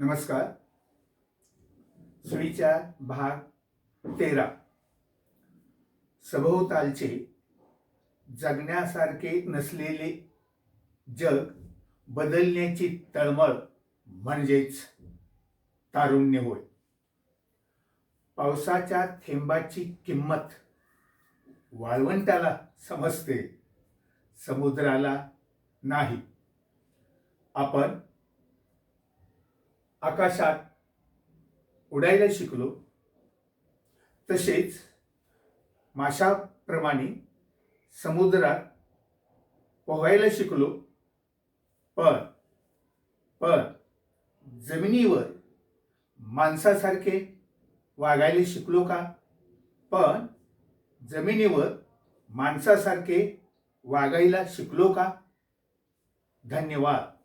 नमस्कार. सुविचार भाग तेरा. सभोवतालचे जगण्यासारखे नसलेले जग बदलण्याची तळमळ म्हणजेच तारुण्य होय. पावसाच्या थेंबाची किंमत वाळवंटाला समजते समुद्राला नाही. आपण आकाशात उडायला शिकलो. तसेच माशाप्रमाणे समुद्रात पोहायला शिकलो. पण पण जमिनीवर माणसासारखे वागायला शिकलो का? पण जमिनीवर माणसासारखे वागायला शिकलो का? धन्यवाद.